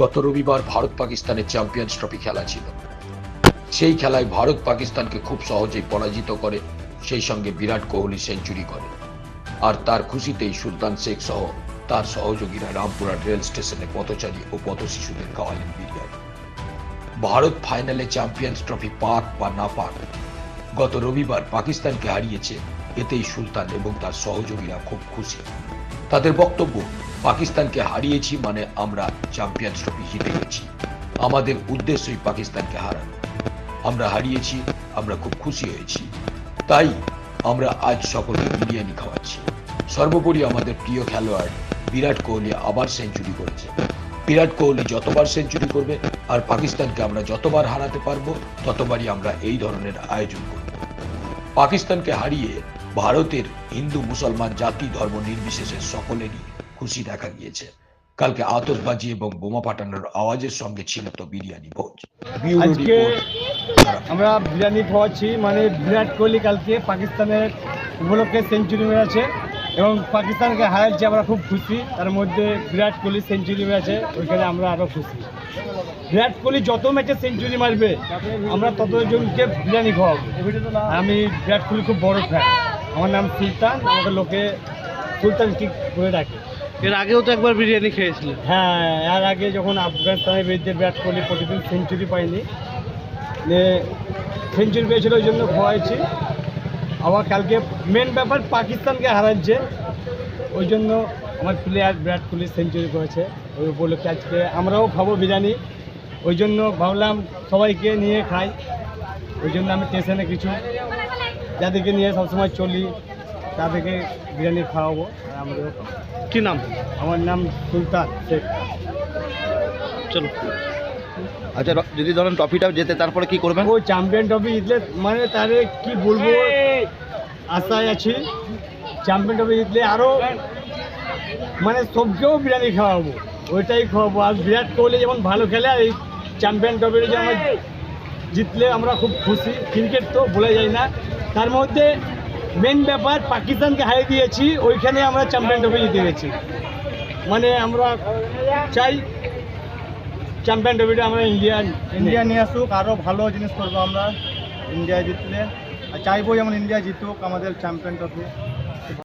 গত রবিবার ভারত পাকিস্তানের চ্যাম্পিয়ন্স ট্রফি খেলা ছিল। সেই খেলায় ভারত পাকিস্তানকে খুব সহজেই পরাজিত করে, সেই সঙ্গে বিরাট কোহলি সেঞ্চুরি করে। আর তার খুশিতেই সুলতান শেখ সহ তার সহযোগীরা রামপুরা রেল স্টেশনে পথচারী ও পথ শিশুদের খাওয়ালেন বিরিয়ানি। ভারত ফাইনালে চ্যাম্পিয়ন্স ট্রফি পাক বা না পাক, গত রবিবার পাকিস্তানকে হারিয়েছে, এতেই সুলতান এবং তার সহযোগীরা খুব খুশি। তাদের বক্তব্য, পাকিস্তানকে হারিয়েছি মানে আমরা চ্যাম্পিয়ন্স ট্রফি জিতে গেছি। আমাদের উদ্দেশ্যই পাকিস্তানকে হারানো। আমরা হারিয়েছি, আমরা খুব খুশি হয়েছি। তাই আমরা আজ সকলকে বিরিয়ানি খাওয়াচ্ছি। সর্বোপরি আমাদের প্রিয় খেলোয়াড় বিরাট কোহলি আবার সেঞ্চুরি করেছে। বিরাট কোহলি যতবার সেঞ্চুরি করবে আর পাকিস্তানকে আমরা যতবার হারাতে পারব, ততবারই আমরা এই ধরনের আয়োজন করব। পাকিস্তানকে হারিয়ে ভারতের হিন্দু মুসলমান জাতি ধর্ম নির্বিশেষে সকলেরই খুশি দেখা গিয়েছে। কালকে আতশবাজি এবং বোমা পাঠানোর আওয়াজের সঙ্গে ছিল তো বিরিয়ানি ভোজ। আজকে আমরা বিরিয়ানি খাওয়াচ্ছি মানে বিরাট কোহলি কালকে পাকিস্তানের উপলক্ষে সেঞ্চুরি মেরেছে এবং পাকিস্তানকে হারাচ্ছে আমরা খুব খুশি। তার মধ্যে বিরাট কোহলি সেঞ্চুরি মেরেছে ওইখানে আমরা আরও খুশি। বিরাট কোহলি যত ম্যাচে সেঞ্চুরি মারবে আমরা ততজনকে বিরিয়ানি খাওয়াবো। আমি বিরাট কোহলি খুব বড় ফ্যান আমার নাম সুলতান আমাকে লোকে সুলতান কিক করে ডাকে। এর আগেও তো একবার বিরিয়ানি খেয়েছিলেন হ্যাঁ এর আগে যখন আফগানিস্তানের বিরুদ্ধে বিরাট কোহলি প্রতিদিন সেঞ্চুরি পায়নি সেঞ্চুরি পেয়েছিল ওই জন্য খোয়াইছি। আবার কালকে মেন ব্যাপার পাকিস্তানকে হারাচ্ছে ওই জন্য আমার প্লেয়ার বিরাট কোহলি সেঞ্চুরি করেছে। ওই উপলক্ষে আজকে আমরাও খাব বিরিয়ানি। ওই জন্য ভাবলাম সবাইকে নিয়ে খাই। ওই জন্য আমি স্টেশনে কিছু যাদেরকে নিয়ে সবসময় চলি তাদেরকে বিরিয়ানি খাওয়াবো আর খাব। কি নাম? আমার নাম সুলতান শেখ। চলো। আচ্ছা যদি ধরেন ট্রফিটা যেতে তারপরে কি করবেন? ও চ্যাম্পিয়ন ট্রফি জিতলে মানে তারে কি বলব? আশায় আছি চ্যাম্পিয়ন ট্রফি জিতলে আরও মানে সবকেও বিরিয়ানি খাওয়াবো ওইটাই খাওয়াবো। আর বিরাট কোহলি যেমন ভালো খেলে আর এই চ্যাম্পিয়ন ট্রফিটা যেমন জিতলে আমরা খুব খুশি। ক্রিকেট তো বলে যায় না। তার মধ্যে মেন ব্যাপার পাকিস্তানকে হারিয়ে দিয়েছি, ওইখানে আমরা চ্যাম্পিয়ন ট্রফি জিতে গেছি। মানে আমরা চাই চ্যাম্পিয়ন ট্রফিটা আমরা ইন্ডিয়া ইন্ডিয়া নিয়ে আসুক আরও ভালো জিনিস করব আমরা ইন্ডিয়া জিতলে। চাইব যেমন ইন্ডিয়া জিতুক, আমাদের চ্যাম্পিয়ন ট্রফি